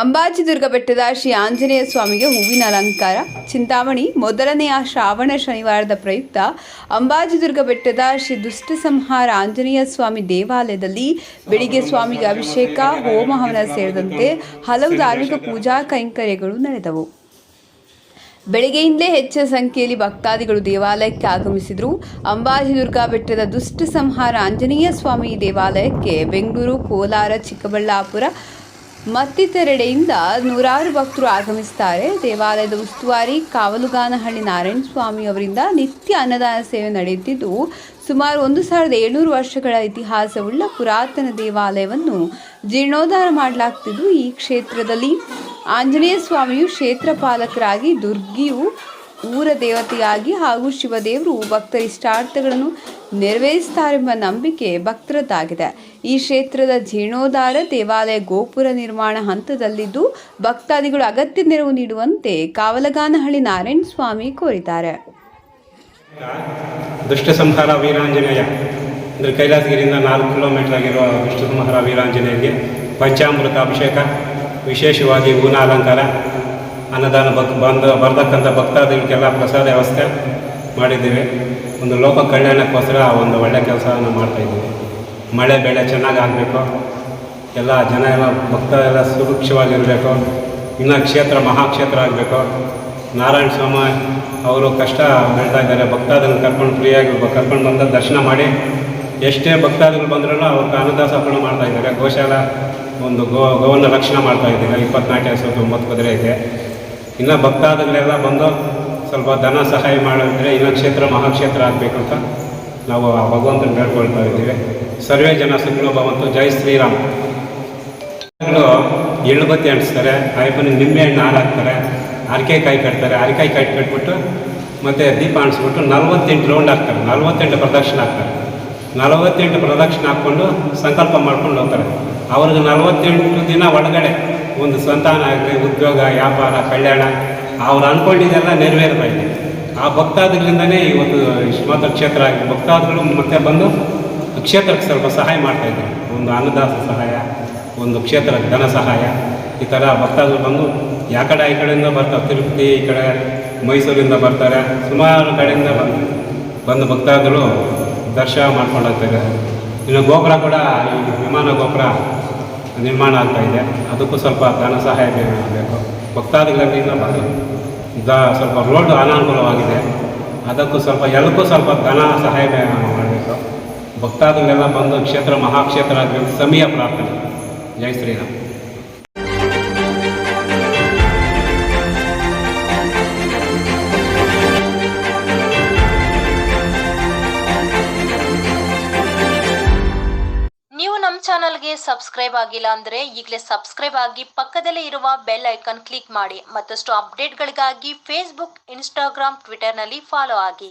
ಅಂಬಾಜಿದುರ್ಗ ಬೆಟ್ಟದ ಶ್ರೀ ಆಂಜನೇಯ ಸ್ವಾಮಿಗೆ ಹೂವಿನ ಅಲಂಕಾರ. ಚಿಂತಾಮಣಿ ಮೊದಲನೆಯ ಶ್ರಾವಣ ಶನಿವಾರದ ಪ್ರಯುಕ್ತ ಅಂಬಾಜಿದುರ್ಗ ಬೆಟ್ಟದ ಶ್ರೀ ದುಷ್ಟ ಸಂಹಾರ ಆಂಜನೇಯ ಸ್ವಾಮಿ ದೇವಾಲಯದಲ್ಲಿ ಬೆಳಿಗ್ಗೆ ಸ್ವಾಮಿಗೆ ಅಭಿಷೇಕ, ಹೋಮ ಹವನ ಸೇರಿದಂತೆ ಹಲವು ಧಾರ್ಮಿಕ ಪೂಜಾ ಕೈಂಕರ್ಯಗಳು ನಡೆದವು. ಬೆಳಗ್ಗೆಯಿಂದಲೇ ಹೆಚ್ಚಿನ ಸಂಖ್ಯೆಯಲ್ಲಿ ಭಕ್ತಾದಿಗಳು ದೇವಾಲಯಕ್ಕೆ ಆಗಮಿಸಿದರು. ಅಂಬಾಜಿದುರ್ಗ ಬೆಟ್ಟದ ದುಷ್ಟ ಸಂಹಾರ ಆಂಜನೇಯ ಸ್ವಾಮಿ ದೇವಾಲಯಕ್ಕೆ ಬೆಂಗಳೂರು, ಕೋಲಾರ, ಚಿಕ್ಕಬಳ್ಳಾಪುರ ಮತ್ತಿತರೆಡೆಯಿಂದ ನೂರಾರು ಭಕ್ತರು ಆಗಮಿಸುತ್ತಾರೆ. ದೇವಾಲಯದ ಉಸ್ತುವಾರಿ ಕಾವಲುಗಾನಹಳ್ಳಿ ನಾರಾಯಣ ಸ್ವಾಮಿ ಅವರಿಂದ ನಿತ್ಯ ಅನ್ನದಾನ ಸೇವೆ ನಡೆಯುತ್ತಿದ್ದು, ಸುಮಾರು ಒಂದು ಸಾವಿರದ ಏಳ್ನೂರು ವರ್ಷಗಳ ಇತಿಹಾಸವುಳ್ಳ ಪುರಾತನ ದೇವಾಲಯವನ್ನು ಜೀರ್ಣೋದ್ಧಾರ ಮಾಡಲಾಗ್ತಿದ್ದು, ಈ ಕ್ಷೇತ್ರದಲ್ಲಿ ಆಂಜನೇಯ ಸ್ವಾಮಿಯು ಕ್ಷೇತ್ರ ಪಾಲಕರಾಗಿ, ದುರ್ಗಿಯು ಊರ ದೇವತೆಯಾಗಿ ಹಾಗೂ ಶಿವದೇವರು ಭಕ್ತರ ಇಷ್ಟಾರ್ಥಗಳನ್ನು ನೆರವೇರಿಸುತ್ತಾರೆಂಬ ನಂಬಿಕೆ ಭಕ್ತರದ್ದಾಗಿದೆ. ಈ ಕ್ಷೇತ್ರದ ಜೀರ್ಣೋದ್ಧಾರ ದೇವಾಲಯ ಗೋಪುರ ನಿರ್ಮಾಣ ಹಂತದಲ್ಲಿದ್ದು ಭಕ್ತಾದಿಗಳು ಅಗತ್ಯ ನೆರವು ನೀಡುವಂತೆ ಕಾವಲಗಾನಹಳ್ಳಿ ನಾರಾಯಣ ಸ್ವಾಮಿ ಕೋರಿದ್ದಾರೆ. ದುಷ್ಟ ಸಂಹಾರ ವೀರಾಂಜನೇಯ, ಅಂದರೆ ಕೈಲಾಸಗಿರಿಯಿಂದ ನಾಲ್ಕು ಕಿಲೋಮೀಟರ್ ಆಗಿರುವ ದುಷ್ಟ ಸಂಹಾರ ವೀರಾಂಜನೇಯಗೆ ಪಂಚಾಮೃತ ಅಭಿಷೇಕ, ವಿಶೇಷವಾಗಿ ಹೂನ ಅಲಂಕಾರ ಅನ್ನದಾನ ಭಕ್ ಬಂದ ಬರತಕ್ಕಂಥ ಭಕ್ತಾದಿಗಳಿಗೆಲ್ಲ ಪ್ರಸಾದ ವ್ಯವಸ್ಥೆ ಮಾಡಿದ್ದೀವಿ. ಒಂದು ಲೋಕ ಕಲ್ಯಾಣಕ್ಕೋಸ್ಕರ ಒಂದು ಒಳ್ಳೆಯ ಕೆಲಸವನ್ನು ಮಾಡ್ತಾಯಿದ್ದೀವಿ ಮಳೆ ಬೆಳೆ ಚೆನ್ನಾಗಿ ಆಗಬೇಕು. ಎಲ್ಲ ಜನ ಎಲ್ಲ ಭಕ್ತ ಸುರಕ್ಷವಾಗಿರಬೇಕು. ಇನ್ನು ಕ್ಷೇತ್ರ, ಮಹಾಕ್ಷೇತ್ರ ಆಗಬೇಕು. ನಾರಾಯಣ ಸ್ವಾಮಿ ಅವರು ಕಷ್ಟ ಬೆಳ್ತಾ ಇದ್ದಾರೆ. ಭಕ್ತಾದನ್ನು ಕರ್ಕೊಂಡು ಫ್ರೀಯಾಗಿ ಕರ್ಕೊಂಡು ಬಂದ ದರ್ಶನ ಮಾಡಿ ಎಷ್ಟೇ ಭಕ್ತಾದಿಗಳು ಬಂದ್ರೂ ಅವ್ರಿಗೆ ಅರ್ಪಣೆ ಮಾಡ್ತಾ ಇದ್ದಾರೆ. ಗೋಶಾಲ ಒಂದು ಗೋ, ಗೋವನ್ನು ರಕ್ಷಣೆ ಮಾಡ್ತಾ ಇದ್ದಾರೆ. ಇಪ್ಪತ್ನಾಲ್ಕು ಸಾವಿರದ ಒಂಬತ್ತು ಕುದುರೆ ಐತೆ ಇನ್ನು ಭಕ್ತಾದಿಗಳೆಲ್ಲ ಬಂದು ಸ್ವಲ್ಪ ಧನ ಸಹಾಯ ಮಾಡಿದ್ರೆ ಇನ್ನು ಕ್ಷೇತ್ರ, ಮಹಾಕ್ಷೇತ್ರ ಆಗಬೇಕು ಅಂತ ನಾವು ಆ ಭಗವಂತನ ಬೇಡ್ಕೊಳ್ತಾ ಇದ್ದೀವಿ. ಸರ್ವೇ ಜನ ಸುಖಿನೋ ಭವಂತು, ಜೈ ಶ್ರೀರಾಮ್. ಎಳ್ಳು ಬತ್ತಿ ಅಂಟಿಸ್ತಾರೆ ಕಾಯಿಪನ್ನ ನಿಂಬೆ ಹಣ್ಣು ಹಾಲು ಹಾಕ್ತಾರೆ ಅರಿಕೆಕಾಯಿ ಕಟ್ತಾರೆ ಅರಿಕಾಯಿ ಕಾಯಿ ಕಟ್ಬಿಟ್ಟು ಮತ್ತು ದೀಪ ಅಂಟಿಸ್ಬಿಟ್ಟು ನಲ್ವತ್ತೆಂಟು ರೌಂಡ್ ಹಾಕ್ತಾರೆ, ನಲ್ವತ್ತೆಂಟು ಪ್ರದಕ್ಷಿಣೆ ಹಾಕ್ತಾರೆ. ನಲವತ್ತೆಂಟು ಪ್ರದಕ್ಷಿಣೆ ಹಾಕ್ಕೊಂಡು ಸಂಕಲ್ಪ ಮಾಡ್ಕೊಂಡು ಹೋಗ್ತಾರೆ. ಅವ್ರಿಗೆ ನಲವತ್ತೆಂಟು ದಿನ ಒಳಗಡೆ ಒಂದು ಸಂತಾನ ಆಗಲಿ, ಉದ್ಯೋಗ, ವ್ಯಾಪಾರ, ಕಲ್ಯಾಣ, ಅವ್ರು ಅಂದ್ಕೊಂಡಿದ್ದೆಲ್ಲ ನೆರವೇರ್ತಾ ಇದೆ. ಆ ಭಕ್ತಾದಿಗಳಿಂದನೇ ಒಂದು ಶ್ರೀಮಂತ ಕ್ಷೇತ್ರ ಆಗಿ ಭಕ್ತಾದಿಗಳು ಮತ್ತೆ ಬಂದು ಕ್ಷೇತ್ರಕ್ಕೆ ಸ್ವಲ್ಪ ಸಹಾಯ ಮಾಡ್ತಾ ಇದ್ದಾರೆ. ಒಂದು ಅನ್ನದಾಸ ಸಹಾಯ, ಒಂದು ಕ್ಷೇತ್ರಕ್ಕೆ ಧನ ಸಹಾಯ. ಈ ಥರ ಭಕ್ತಾದರು ಬಂದು ಯಾವ ಕಡೆ ಈ ಕಡೆಯಿಂದ ಬರ್ತಾರೆ, ತಿರುಪತಿ ಈ ಕಡೆ, ಮೈಸೂರಿಂದ ಬರ್ತಾರೆ, ಸುಮಾರು ಕಡೆಯಿಂದ ಬಂದು ಬಂದು ಭಕ್ತಾದಿಗಳು ದರ್ಶನ ಮಾಡ್ಕೊಂಡು ಹೋಗ್ತಾರೆ ಇನ್ನು ಗೋಪುರ ಕೂಡ ಈ ವಿಮಾನ ಗೋಪುರ ನಿರ್ಮಾಣ ಆಗ್ತಾ ಅದಕ್ಕೂ ಸ್ವಲ್ಪ ಧನ ಸಹಾಯ ಬೇಕು ಭಕ್ತಾದಿಗಳಿಂದ ಬಂದು ದ ಸ್ವಲ್ಪ ರೋಡ್ ಅನಾನುಕೂಲವಾಗಿದೆ. ಅದಕ್ಕೂ ಸ್ವಲ್ಪ, ಎಲ್ಲಕ್ಕೂ ಸ್ವಲ್ಪ ಧನ ಸಹಾಯ ಮಾಡಬೇಕು ಭಕ್ತಾದಿಗಳೆಲ್ಲ ಬಂದು ಕ್ಷೇತ್ರ, ಮಹಾಕ್ಷೇತ್ರ ಆಗಬೇಕು ಸಮಯ ಪ್ರಾರ್ಥನೆ. ಜೈ ಶ್ರೀರಾಮ್. ನೀವು ನಮ್ಮ ಚಾನಲ್ಗೆ ಸಬ್ಸ್ಕ್ರೈಬ್ ಆಗಿಲ್ಲ ಅಂದ್ರೆ ಈಗಲೇ ಸಬ್ಸ್ಕ್ರೈಬ್ ಆಗಿ ಪಕ್ಕದಲ್ಲೇ ಇರುವ ಬೆಲ್ ಐಕಾನ್ ಕ್ಲಿಕ್ ಮಾಡಿ ಮತ್ತಷ್ಟು ಅಪ್ಡೇಟ್ಗಳಿಗಾಗಿ ಫೇಸ್ಬುಕ್ ಇನ್ಸ್ಟಾಗ್ರಾಮ್ ಟ್ವಿಟರ್ನಲ್ಲಿ ಫಾಲೋ ಆಗಿ.